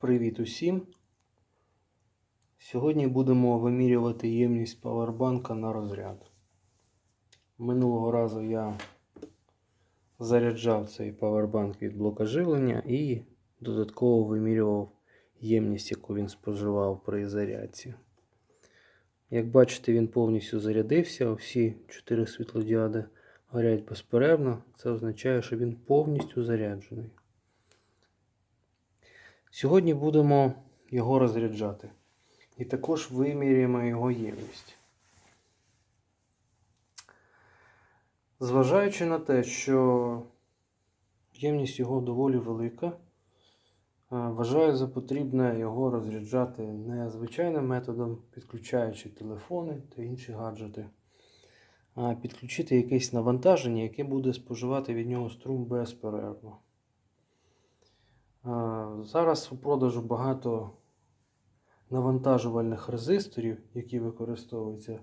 Привіт усім! Сьогодні будемо вимірювати ємність павербанка на розряд. Минулого разу я заряджав цей павербанк від блока живлення і додатково вимірював ємність, яку він споживав при зарядці. Як бачите, він повністю зарядився, всі 4 світлодіади горять безперервно. Це означає, що він повністю заряджений. Сьогодні будемо його розряджати. І також виміряємо його ємність. Зважаючи на те, що ємність його доволі велика, е, вважаю за потрібне його розряджати не звичайним методом, підключаючи телефони та інші гаджети, а підключити якесь навантаження, яке буде споживати від нього струм безперервно. Зараз у продажу багато навантажувальних резисторів, які використовуються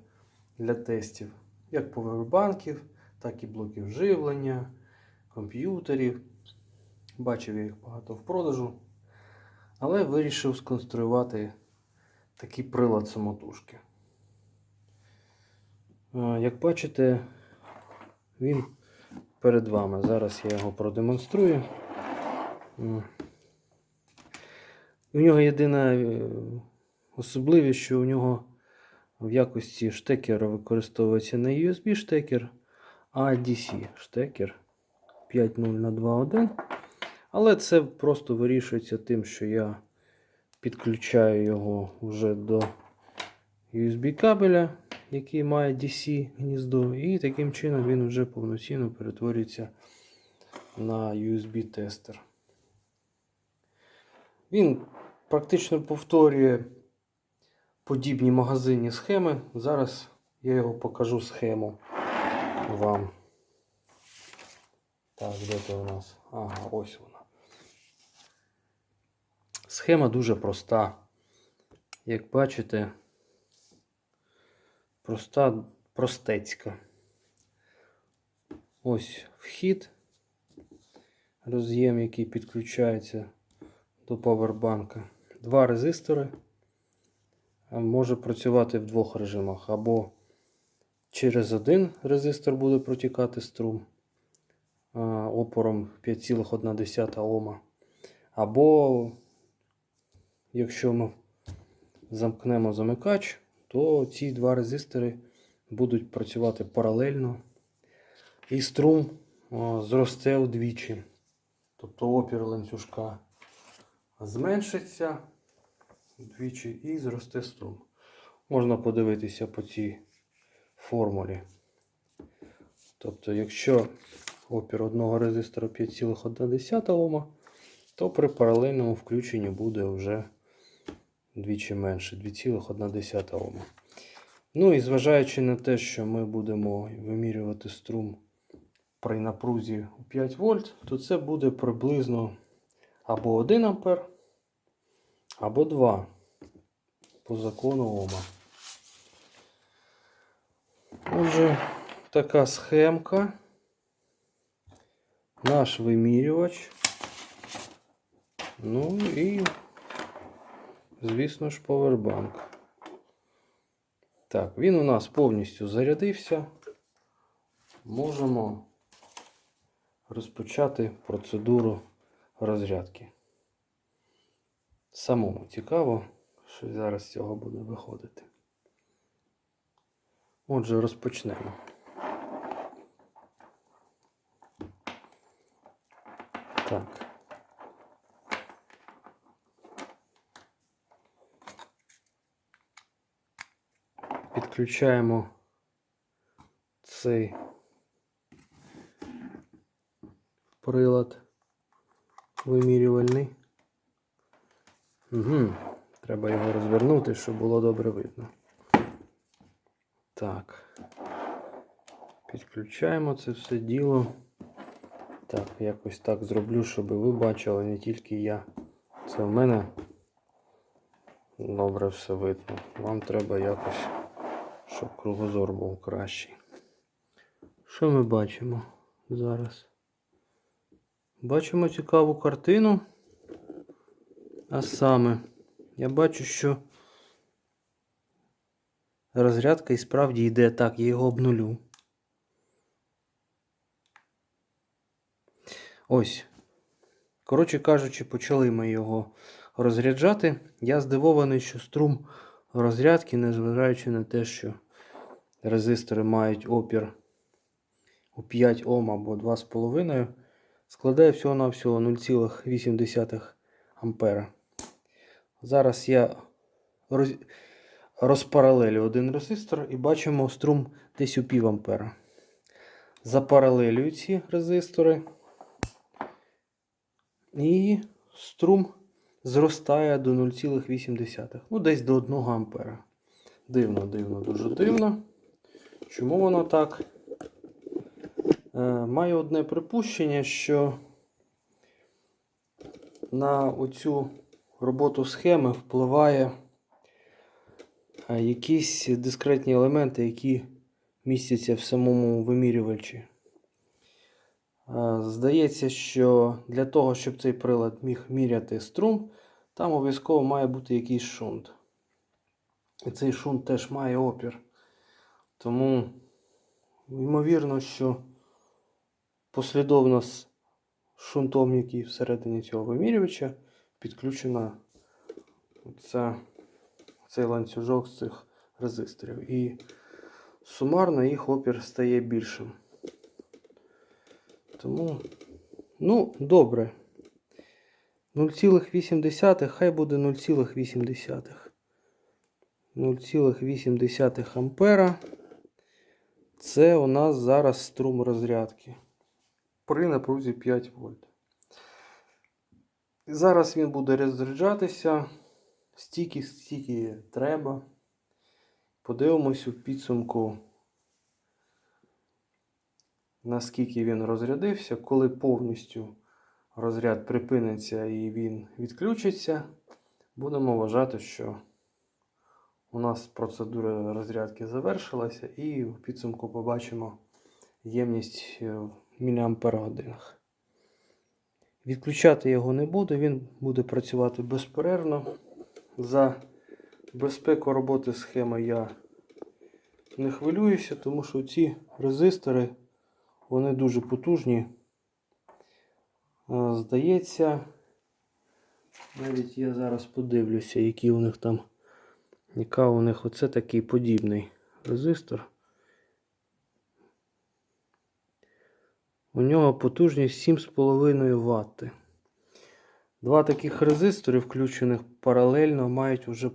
для тестів, як повербанків, так і блоків живлення, комп'ютерів. Бачив я їх багато в продажу. Але вирішив сконструювати такий прилад самотужки. Як бачите, він перед вами. Зараз я його продемонструю. У нього єдина е, особливість, що у нього в якості штекера використовується не USB штекер, а DC штекер 5.0 на 2.1. Але це просто вирішується тим, що я підключаю його вже до USB кабеля, який має DC гніздо, і таким чином він вже повноцінно перетворюється на USB-тестер. Він практично повторює подібні магазинні схеми. Зараз я його покажу схему вам. Так, де це у нас? Ага, ось вона. Схема дуже проста. Як бачите, проста, простецька. Ось вхід, роз'єм, який підключається до павербанка. Два резистори. Може працювати в двох режимах. Або через один резистор буде протікати струм опором 5,1 Ома. Або, якщо ми замкнемо замикач, то ці два резистори будуть працювати паралельно. І струм зросте вдвічі. Тобто опір ланцюжка зменшиться вдвічі і зросте струм. Можна подивитися по цій формулі. Тобто, якщо опір одного резистора 5,1 Ома, то при паралельному включенні буде вже двічі менше 2,1 Ома. Ну і зважаючи на те, що ми будемо вимірювати струм при напрузі у 5 вольт, то це буде приблизно або 1 ампер, або 2 по закону Ома. Отже, така схемка. Наш вимірювач. Ну і, звісно ж, повербанк. Так, він у нас повністю зарядився. Можемо розпочати процедуру розрядки. Самому цікаво, що зараз з цього буде виходити. Отже, розпочнемо. Так. Підключаємо цей прилад вимірювальний. Угу. Треба його розвернути, щоб було добре видно. Так. Підключаємо це все діло. Так, якось так зроблю, щоб ви бачили, не тільки я. Це в мене добре все видно. Вам треба якось, щоб кругозор був кращий. Що ми бачимо зараз? Бачимо цікаву картину. А саме, я бачу, що розрядка і справді йде так, я його обнулю. Ось. Коротше кажучи, почали ми його розряджати. Я здивований, що струм розрядки, незважаючи на те, що резистори мають опір у 5 Ом або 2,5, складає всього-навсього 0,8 ампера. Зараз я роз... розпаралелю один резистор і бачимо струм десь у пів ампера. Запаралелюю ці резистори. І струм зростає до 0,8. Ну, десь до 1 ампера. Дивно, дивно, дуже дивно. Чому воно так? Е, маю одне припущення, що на оцю роботу схеми впливає е, якісь дискретні елементи, які містяться в самому вимірювачі. Е, Здається, що для того, щоб цей прилад міг міряти струм, там обов'язково має бути якийсь шунт. І цей шунт теж має опір. Тому, ймовірно, що послідовно з шунтом, який всередині цього вимірювача, підключена ця, цей ланцюжок з цих резисторів. І сумарно їх опір стає більшим. Тому, ну, добре. 0,8, хай буде 0,8. 0,8 ампера. Це у нас зараз струм розрядки. При напрузі 5 вольт. Зараз він буде розряджатися стільки, стільки треба. Подивимось у підсумку, наскільки він розрядився. Коли повністю розряд припиниться і він відключиться, будемо вважати, що у нас процедура розрядки завершилася, і в підсумку побачимо ємність міліампер-годинах. Відключати його не буду, він буде працювати безперервно. За безпеку роботи схеми я не хвилююся, тому що ці резистори вони дуже потужні. Здається, навіть я зараз подивлюся, які у них там, яка у них оце такий подібний резистор. У нього потужність 7,5 Вт. Два таких резистори, включених паралельно, мають вже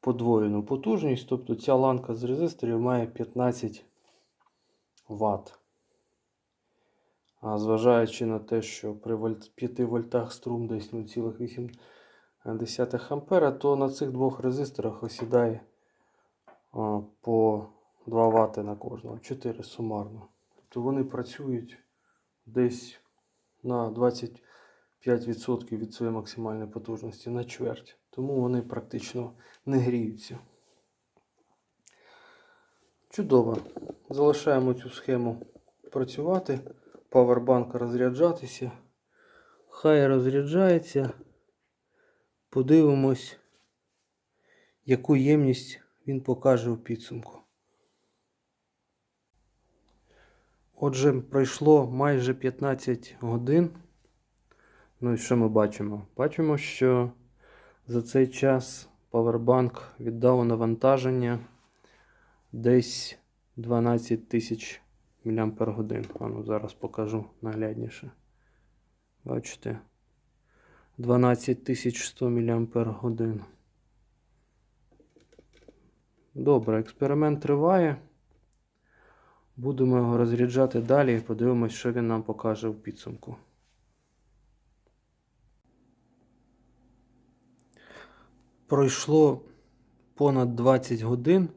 подвоєну потужність. Тобто ця ланка з резисторів має 15 Вт. А зважаючи на те, що при 5 вольтах струм десь 0,8 ампера, то на цих двох резисторах осідає по 2 Вт на кожного, 4 сумарно. Тобто вони працюють десь на 25% від своєї максимальної потужності на чверть. Тому вони практично не гріються. Чудово. Залишаємо цю схему працювати. Павербанк розряджатися. Хай розряджається. Подивимось, яку ємність він покаже у підсумку. Отже, пройшло майже 15 годин. Ну і що ми бачимо? Бачимо, що за цей час Powerbank віддав навантаження десь 12 тисяч мАч. А ну зараз покажу наглядніше. Бачите? 12100 мАч. Добре, експеримент триває. Будемо його розряджати далі і подивимось, що він нам покаже в підсумку. Пройшло понад 20 годин.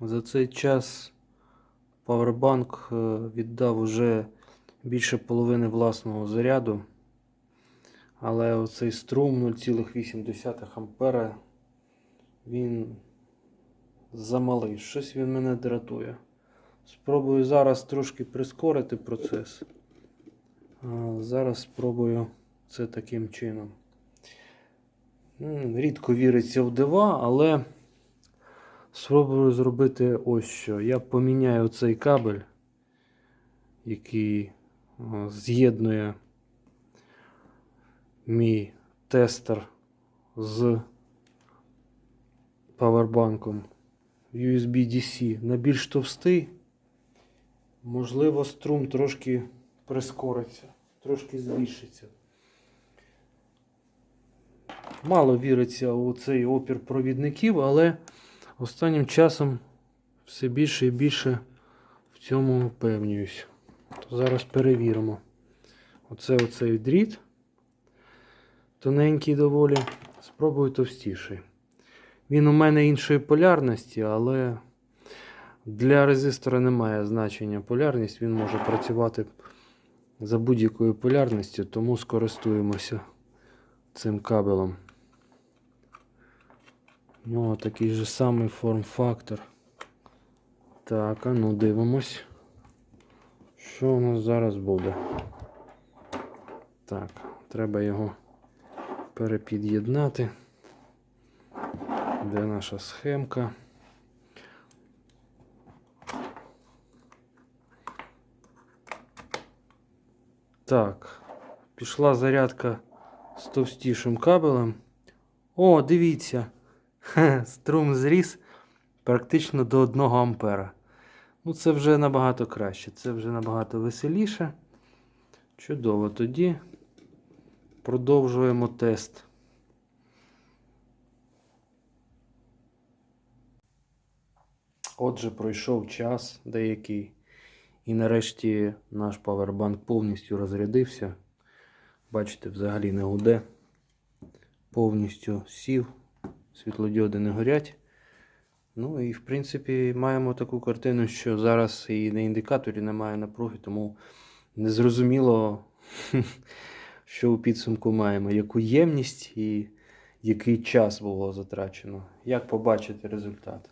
За цей час Powerbank е, віддав уже більше половини власного заряду. Але оцей струм 0,8 ампера він замалий. Щось він мене дратує. Спробую зараз трошки прискорити процес. Зараз спробую це таким чином. Рідко віриться в дива, але спробую зробити ось що. Я поміняю цей кабель, який з'єднує мій тестер з павербанком USB-DC на більш товстий. Можливо, струм трошки прискориться, трошки збільшиться. Мало віриться у цей опір провідників, але останнім часом все більше і більше в цьому впевнююсь. То зараз перевіримо. Оце оцей дріт. Тоненький доволі. Спробую товстіший. Він у мене іншої полярності, але для резистора немає значення полярність. Він може працювати за будь-якою полярністю, тому скористуємося цим кабелем. У нього такий же самий форм-фактор. Так, а ну дивимось. Що у нас зараз буде? Так, треба його перепід'єднати. Де наша схемка? Так, пішла зарядка з товстішим кабелем. О, дивіться! Хе, Струм зріс практично до 1 ампера. Ну, це вже набагато краще, це вже набагато веселіше. Чудово, тоді продовжуємо тест. Отже, пройшов час деякий. І нарешті наш павербанк повністю розрядився. Бачите, взагалі не гуде. Повністю сів, світлодіоди не горять. Ну і в принципі маємо таку картину, що зараз і на індикаторі немає напруги, тому незрозуміло, що у підсумку маємо, яку ємність і який час було затрачено. Як побачити результат?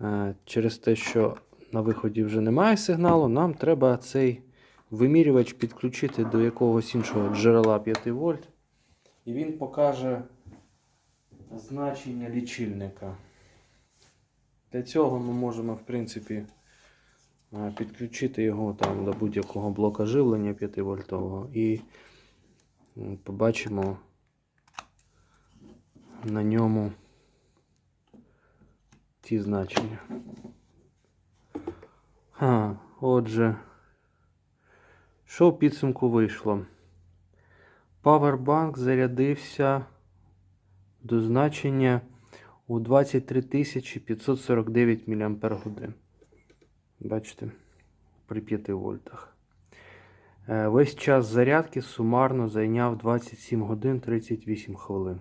Е, Через те, що на виході вже немає сигналу, нам треба цей вимірювач підключити до якогось іншого джерела 5 вольт. І він покаже значення лічильника. Для цього ми можемо, в принципі, е, підключити його там до будь-якого блока живлення 5 вольтового і побачимо на ньому ті значення. А, отже, що в підсумку вийшло? Павербанк зарядився до значення у 23 549 мАч. Бачите, при 5 вольтах. Е, Весь час зарядки сумарно зайняв 27 годин 38 хвилин.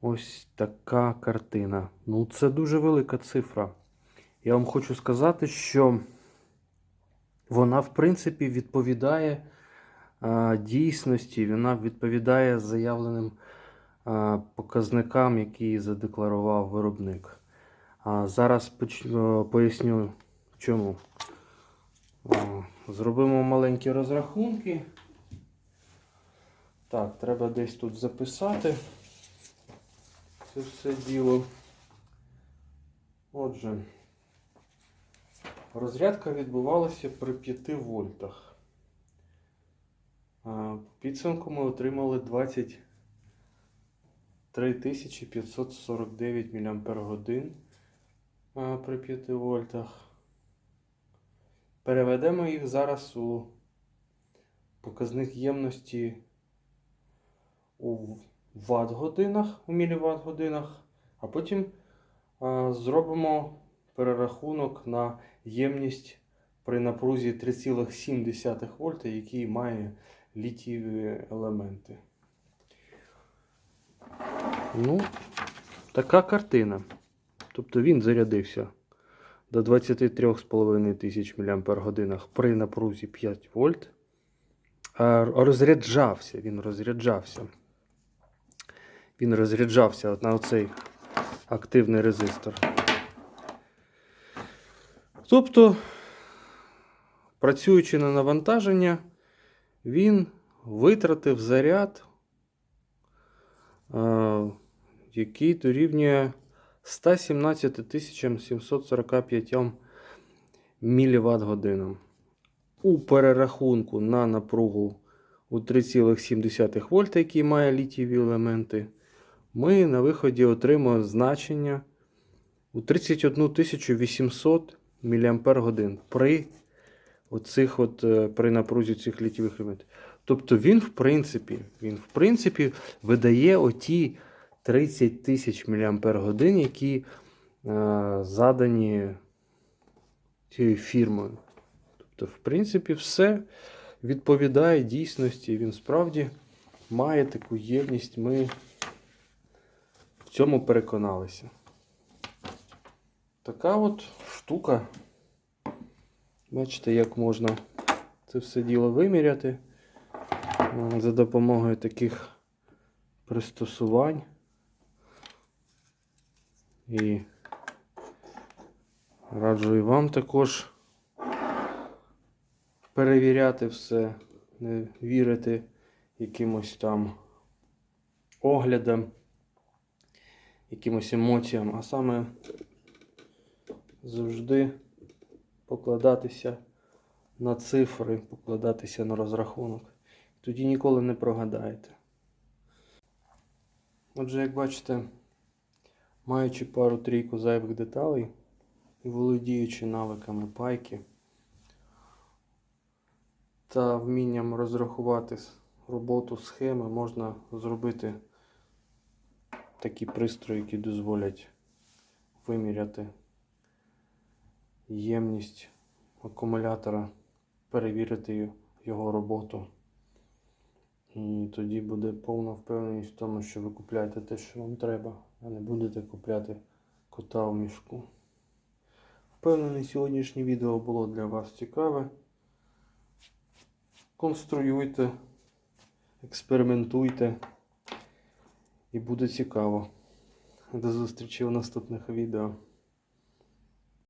Ось така картина. Ну, це дуже велика цифра. Я вам хочу сказати, що вона, в принципі, відповідає а, дійсності, вона відповідає заявленим а, показникам, які задекларував виробник. А зараз е, поясню чому. Зробимо маленькі розрахунки. Так, треба десь тут записати це все діло. Отже, розрядка відбувалася при 5 вольтах. В підсумку ми отримали 23 549 мАч при 5 вольтах. Переведемо їх зараз у показник ємності у ватт годинах, у міліватт годинах, а потім зробимо перерахунок на ємність при напрузі 3,7 вольта, який має літієві елементи. Ну, така картина. Тобто він зарядився до 23,5 тисяч мАч при напрузі 5 вольт. Розряджався, він розряджався. Він розряджався на оцей активний резистор. Тобто, працюючи на навантаження, він витратив заряд е, який дорівнює 117 745 мВт годинам. У перерахунку на напругу у 3,7 вольт, який має літієві елементи, ми на виході отримуємо значення у 31 800 мАч при, оцих от, е, при напрузі цих літієвих елементів. Тобто він, в принципі, він, в принципі, видає оті 30 тисяч мАч, які е, задані цією фірмою. Тобто, в принципі, все відповідає дійсності. Він справді має таку ємність. Ми в цьому переконалися. Така от штука. Бачите, як можна це все діло виміряти е, за допомогою таких пристосувань. І раджу і вам також перевіряти все, не вірити якимось там оглядам, якимось емоціям, а саме завжди покладатися на цифри, покладатися на розрахунок. Тоді ніколи не прогадаєте. Отже, як бачите, маючи пару-трійку зайвих деталей і володіючи навиками пайки та вмінням розрахувати роботу схеми, можна зробити такі пристрої, які дозволять виміряти ємність акумулятора, перевірити його роботу. І тоді буде повна впевненість в тому, що ви купляєте те, що вам треба, а не будете купляти кота в мішку. Впевнений, сьогоднішнє відео було для вас цікаве. Конструюйте, експериментуйте і буде цікаво. До зустрічі у наступних відео.